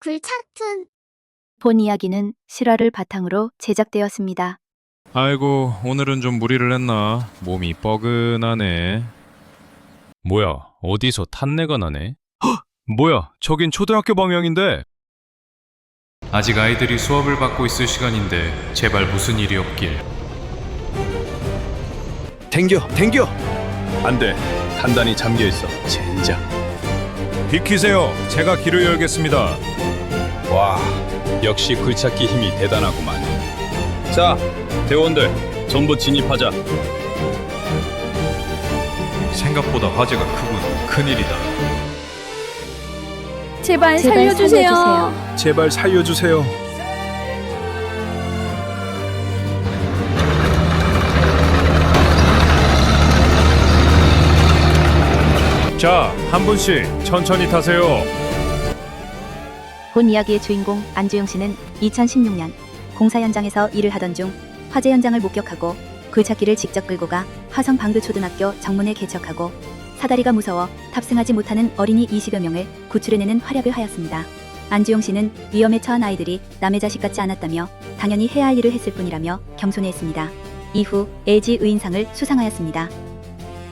굴착툰 본 이야기는 실화를 바탕으로 제작되었습니다. 아이고, 오늘은 좀 무리를 했나? 몸이 뻐근하네. 뭐야, 어디서 탄내가 나네? 헉! 뭐야, 저긴 초등학교 방향인데? 아직 아이들이 수업을 받고 있을 시간인데 제발 무슨 일이 없길. 댕겨, 댕겨. 안 돼. 단단히 잠겨 있어. 젠장. 비키세요. 제가 길을 열겠습니다. 와, 역시 굴착기 힘이 대단하구만. 자, 대원들 전부 진입하자. 생각보다 화재가 크군. 큰일이다. 제발, 제발 살려주세요. 살려주세요. 제발 살려주세요. 자, 한 분씩 천천히 타세요. 본 이야기의 주인공 안주영 씨는 2016년 공사 현장에서 일을 하던 중 화재 현장을 목격하고 굴착기를 직접 끌고 가 화성 방교초등학교 정문에 개척하고 사다리가 무서워 탑승하지 못하는 어린이 20여 명을 구출해내는 활약을 하였습니다. 안주용 씨는 위험에 처한 아이들이 남의 자식 같지 않았다며 당연히 해야 할 일을 했을 뿐이라며 겸손해했습니다. 이후 LG 의인상을 수상하였습니다.